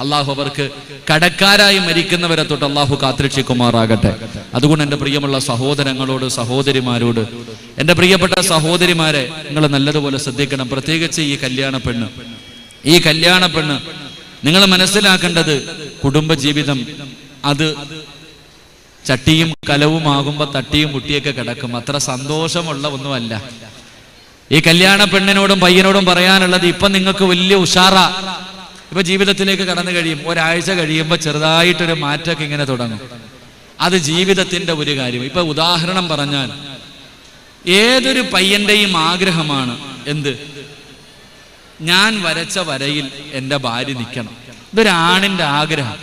അള്ളാഹു അവർക്ക് കടക്കാരായി മരിക്കുന്നവരെ തൊട്ട് അള്ളാഹു കാത്തിരക്ഷിക്കുമാറാകട്ടെ. അതുകൊണ്ട് എന്റെ പ്രിയമുള്ള സഹോദരങ്ങളോട് സഹോദരിമാരോട് എന്റെ പ്രിയപ്പെട്ട സഹോദരിമാരെ നിങ്ങൾ നല്ലതുപോലെ ശ്രദ്ധിക്കണം. പ്രത്യേകിച്ച് ഈ കല്യാണ പെണ്ണ്. ഈ കല്യാണ പെണ്ണ്. നിങ്ങൾ മനസ്സിലാക്കേണ്ടത് കുടുംബജീവിതം അത് ചട്ടിയും കലവുമാകുമ്പോൾ തട്ടിയും മുട്ടിയൊക്കെ കിടക്കും. അത്ര സന്തോഷമുള്ള ഒന്നുമല്ല. ഈ കല്യാണ പെണ്ണിനോടും പയ്യനോടും പറയാനുള്ളത് ഇപ്പൊ നിങ്ങൾക്ക് വലിയ ഉഷാറ. ഇപ്പൊ ജീവിതത്തിലേക്ക് കടന്നു കഴിയും ഒരാഴ്ച കഴിയുമ്പോൾ ചെറുതായിട്ടൊരു മാറ്റമൊക്കെ ഇങ്ങനെ തുടങ്ങും. അത് ജീവിതത്തിന്റെ ഒരു കാര്യം. ഇപ്പൊ ഉദാഹരണം പറഞ്ഞാൽ ഏതൊരു പയ്യന്റെയും ആഗ്രഹമാണ് എന്ത്? ഞാൻ വരച്ച വരയിൽ എന്റെ ഭാര്യ നിൽക്കണം. ഇതൊരാണിന്റെ ആഗ്രഹം.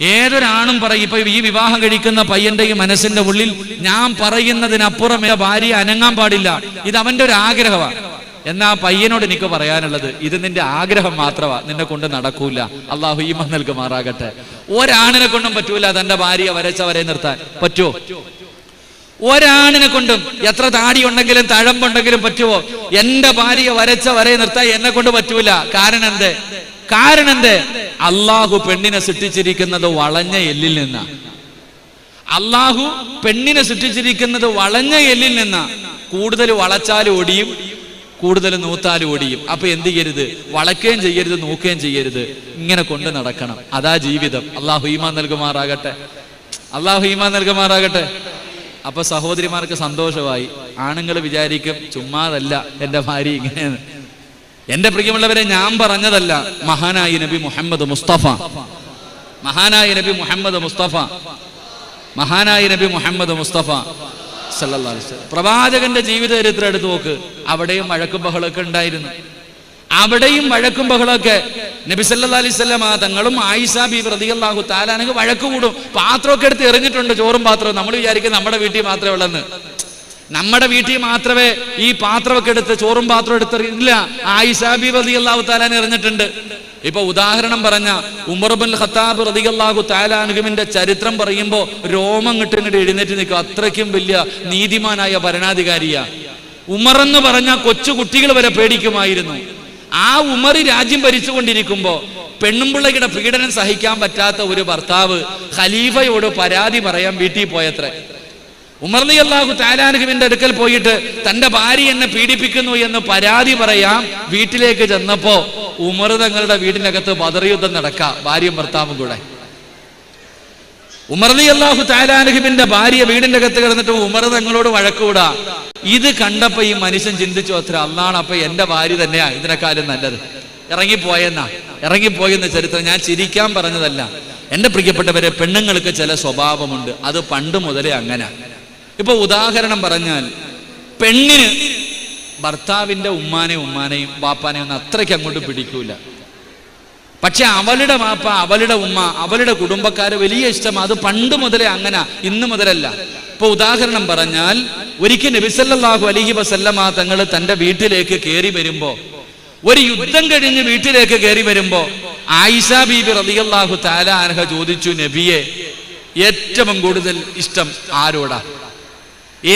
ഏതൊരാണും പറയും ഇപ്പൊ ഈ വിവാഹം കഴിക്കുന്ന പയ്യന്റെയും മനസ്സിന്റെ ഉള്ളിൽ ഞാൻ പറയുന്നതിനപ്പുറം ഭാര്യ അനങ്ങാൻ പാടില്ല. ഇത് അവന്റെ ഒരു ആഗ്രഹമാണ്. എന്നാ പയ്യനോട് എനിക്ക് പറയാനുള്ളത് ഇത് നിന്റെ ആഗ്രഹം മാത്രമാ നിന്നെ കൊണ്ട് നടക്കൂല. അള്ളാഹു ഈമ നൽകുമാറാകട്ടെ. ഒരാണിനെ കൊണ്ടും പറ്റൂല തന്റെ ഭാര്യ വരച്ച വരെ നിർത്താൻ. പറ്റുമോ ഒരാണിനെ കൊണ്ടും എത്ര താടി ഉണ്ടെങ്കിലും തഴമ്പുണ്ടെങ്കിലും പറ്റുമോ എന്റെ ഭാര്യ വരച്ച വരെ നിർത്താൻ എന്നെ കൊണ്ട് പറ്റൂല. കാരണം എന്ത്? കാരണം എന്ത്? അള്ളാഹു പെണ്ണിനെ സൃഷ്ടിച്ചിരിക്കുന്നത് വളഞ്ഞ എല്ലിൽ നിന്നാ. അള്ളാഹു പെണ്ണിനെ സൃഷ്ടിച്ചിരിക്കുന്നത് വളഞ്ഞ എല്ലിൽ നിന്നാ. കൂടുതൽ വളച്ചാൽ ഒടിയും കൂടുതൽ നൂത്താൽ ഓടിയും. അപ്പൊ എന്ത് ചെയ്യരുത്? വളക്കുകയും ചെയ്യരുത് നോക്കുകയും ചെയ്യരുത്. ഇങ്ങനെ കൊണ്ട് നടക്കണം. അതാ ജീവിതം. അള്ളാഹു ഈമാൻ നൽകുമാറാകട്ടെ. അള്ളാഹു ഈമാൻ നൽകുമാറാകട്ടെ. അപ്പൊ സഹോദരിമാർക്ക് സന്തോഷമായി. ആണുങ്ങൾ വിചാരിക്കും ചുമ്മാതല്ല എന്റെ ഭാര്യ ഇങ്ങനെ എന്റെ പ്രിയമുള്ളവരെ ഞാൻ പറഞ്ഞതല്ല മഹാനായി നബി മുഹമ്മദ് മുസ്തഫ. മഹാനായി നബി മുഹമ്മദ് മുസ്തഫ. മഹാനായി നബി മുഹമ്മദ് മുസ്തഫ. സല്ലല്ലാഹു അലൈഹി. പ്രവാചകന്റെ ജീവിത ചരിത്രം എടുത്തു നോക്ക്. അവിടെയും വഴക്കും ബഹളമൊക്കെ ഉണ്ടായിരുന്നു. അവിടെയും വഴക്കും ബഹളമൊക്കെ. നബി സല്ലാ അലൈഹി വസല്ലം തങ്ങളും ആയിഷ ബീബി താലാനെങ്കിൽ താലാനക്ക് വഴക്ക് കൂടും. പാത്രമൊക്കെ എടുത്ത് എറിഞ്ഞിട്ടുണ്ട് ചോറും പാത്രവും. നമ്മൾ വിചാരിക്കും നമ്മുടെ വീട്ടിൽ മാത്രമേ ഉള്ളെന്ന്. നമ്മുടെ വീട്ടിൽ മാത്രമേ ഈ പാത്രമൊക്കെ എടുത്ത് ചോറും പാത്രം എടുത്തറിയില്ല ആയിഷ ബീബി റളിയല്ലാഹു താലാൻ എറിഞ്ഞിട്ടുണ്ട്. ഇപ്പൊ ഉദാഹരണം പറഞ്ഞ ഉമർബുൽ ഖത്താബ് റതികല്ലാഹു താലാനുഗമിന്റെ ചരിത്രം പറയുമ്പോൾ രോമം കിട്ടുന്നിട്ട് എഴുന്നേറ്റ് നിൽക്കും അത്രയ്ക്കും വലിയ നീതിമാനായ ഭരണാധികാരിയാ. ഉമർ എന്ന് പറഞ്ഞ കൊച്ചു കുട്ടികൾ വരെ പേടിക്കുമായിരുന്നു. ആ ഉമർ രാജ്യം ഭരിച്ചുകൊണ്ടിരിക്കുമ്പോ പെണ്ണുമ്പിള്ളയുടെ പീഡനം സഹിക്കാൻ പറ്റാത്ത ഒരു ഭർത്താവ് ഖലീഫയോട് പരാതി പറയാൻ വീട്ടിൽ പോയത്രേ. ഉമർലി അള്ളാഹു താലാനുഹുവിന്റെ അടുക്കൽ പോയിട്ട് തന്റെ ഭാര്യ എന്നെ പീഡിപ്പിക്കുന്നു എന്ന് പരാതി പറയാം വീട്ടിലേക്ക് ചെന്നപ്പോ ഉമർ തങ്ങളുടെ വീടിനകത്ത് ബദർയുദ്ധം നടക്കാം ഭാര്യയും ഭർത്താവും കൂടെ. ഉമർലി അള്ളാഹു താലാനഹിബിന്റെ ഭാര്യ വീടിന്റെ അകത്ത് കിടന്നിട്ട് ഉമർ തങ്ങളോട് വഴക്കൂടാ. ഇത് കണ്ടപ്പോ ഈ മനുഷ്യൻ ചിന്തിച്ചു അത്ര അന്നാണ് അപ്പൊ എന്റെ ഭാര്യ തന്നെയാ ഇതിനെക്കാളും നല്ലത്. ഇറങ്ങിപ്പോയെന്നാ. ഇറങ്ങിപ്പോയെന്ന ചരിത്രം ഞാൻ ചിരിക്കാൻ പറഞ്ഞതല്ല. എന്റെ പ്രിയപ്പെട്ടവരെ പെണ്ണുങ്ങൾക്ക് ചില സ്വഭാവമുണ്ട്. അത് പണ്ട് മുതലേ അങ്ങനെ. ഇപ്പൊ ഉദാഹരണം പറഞ്ഞാൽ പെണ്ണിന് ഭർത്താവിന്റെ ഉമ്മാനെ ഉമ്മാനെയും വാപ്പാനെയും ഒന്നും അത്രയ്ക്ക് അങ്ങോട്ട് പിടിക്കൂല. പക്ഷെ അവളുടെ വാപ്പ അവളുടെ ഉമ്മ അവളുടെ കുടുംബക്കാര് വലിയ ഇഷ്ടം. അത് പണ്ട് മുതലേ അങ്ങനെ ഇന്ന് മുതലല്ല. ഇപ്പൊ ഉദാഹരണം പറഞ്ഞാൽ ഒരിക്കൽ നബിസല്ലാഹു അലഹി വസല്ലമ തങ്ങൾ തന്റെ വീട്ടിലേക്ക് കയറി വരുമ്പോ ഒരു യുദ്ധം കഴിഞ്ഞ് വീട്ടിലേക്ക് കയറി വരുമ്പോ ആയിഷ ബീബി റളിയല്ലാഹു താല അനഹ ചോദിച്ചു നബിയെ ഏറ്റവും കൂടുതൽ ഇഷ്ടം ആരോടാ?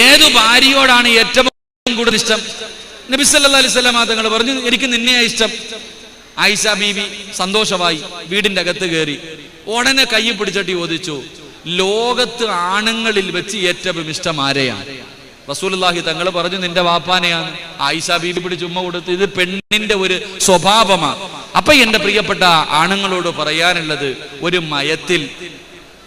ഏതു ഭാര്യയോടാണ് ഏറ്റവും കൂടുതൽ ഇഷ്ടം? നബി സല്ലല്ലാഹു അലൈഹി സ്വലാം തങ്ങൾ പറഞ്ഞു എനിക്ക് നിന്നെയാ ഇഷ്ടം. ആയിഷ ബീബി സന്തോഷമായി വീടിന്റെ അകത്ത് കയറി. ഉടനെ കൈ പിടിച്ചിട്ട് ചോദിച്ചു ലോകത്ത് ആണുങ്ങളിൽ വെച്ച് ഏറ്റവും ഇഷ്ടം ആരെയാണ്? റസൂലുള്ളാഹി തങ്ങൾ പറഞ്ഞു നിന്റെ വാപ്പാനെയാണ്. ആയിഷ ബീബി പിടിച്ച് ഉമ്മ കൊടുത്ത്. ഇത് പെണ്ണിന്റെ ഒരു സ്വഭാവമാണ് അപ്പൊ എന്റെ പ്രിയപ്പെട്ട ആണുങ്ങളോട് പറയാനുള്ളത് ഒരു മയത്തിൽ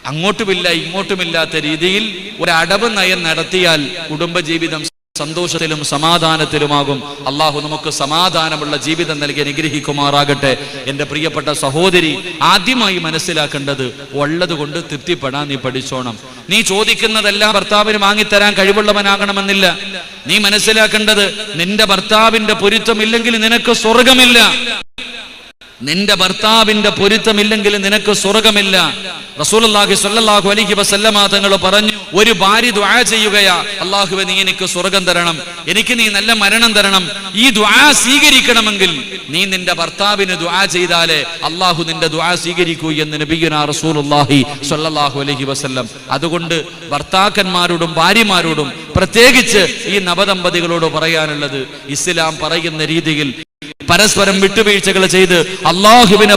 അങ്ങോട്ടുമില്ല ഇങ്ങോട്ടുമില്ലാത്ത രീതിയിൽ ഒരു അടവ് നയം നടത്തിയാൽ കുടുംബജീവിതം സന്തോഷത്തിലും സമാധാനത്തിലുമാകും. അള്ളാഹു നമുക്ക് സമാധാനമുള്ള ജീവിതം നൽകി അനുഗ്രഹിക്കുമാറാകട്ടെ. എന്റെ പ്രിയപ്പെട്ട സഹോദരി ആദ്യമായി മനസ്സിലാക്കേണ്ടത് ഉള്ളത് കൊണ്ട് തൃപ്തിപ്പെടാൻ നീ പഠിച്ചോണം. നീ ചോദിക്കുന്നതെല്ലാം ഭർത്താവിന് വാങ്ങിത്തരാൻ കഴിവുള്ളവനാകണമെന്നില്ല. നീ മനസ്സിലാക്കേണ്ടത് നിന്റെ ഭർത്താവിന്റെ പൊരുത്തമില്ലെങ്കിൽ നിനക്ക് സ്വർഗമില്ല നിന്റെ ഭർത്താവിന്റെ പൊരുത്തമില്ലെങ്കിൽ നിനക്ക് സ്വർഗമില്ല. റസൂലുള്ളാഹി സ്വല്ലല്ലാഹു അലൈഹി വസല്ലമ തങ്ങൾ പറഞ്ഞു ഒരു ഭാര്യ ദ്വാ ചെയ്യുകയാ. അള്ളാഹുവെ നീ എനിക്ക് സ്വർഗം തരണം. എനിക്ക് നീ നല്ല മരണം തരണം. ഈ ദ്വാ സ്വീകരിക്കണമെങ്കിൽ നീ നിന്റെ ഭർത്താവിന് ദ്വാ ചെയ്താലേ അള്ളാഹു നിന്റെ ദ്വാ സ്വീകരിക്കൂ എന്ന് നബിയുന റസൂലുള്ളാഹി സ്വല്ലല്ലാഹു അലഹി വസല്ലം. അതുകൊണ്ട് ഭർത്താക്കന്മാരോടും ഭാര്യമാരോടും പ്രത്യേകിച്ച് ഈ നവദമ്പതികളോട് പറയാനുള്ളത് ഇസ്ലാം പറയുന്ന രീതിയിൽ പരസ്പരം വിട്ടുവീഴ്ചകൾ ചെയ്ത് അള്ളാഹുവിനെ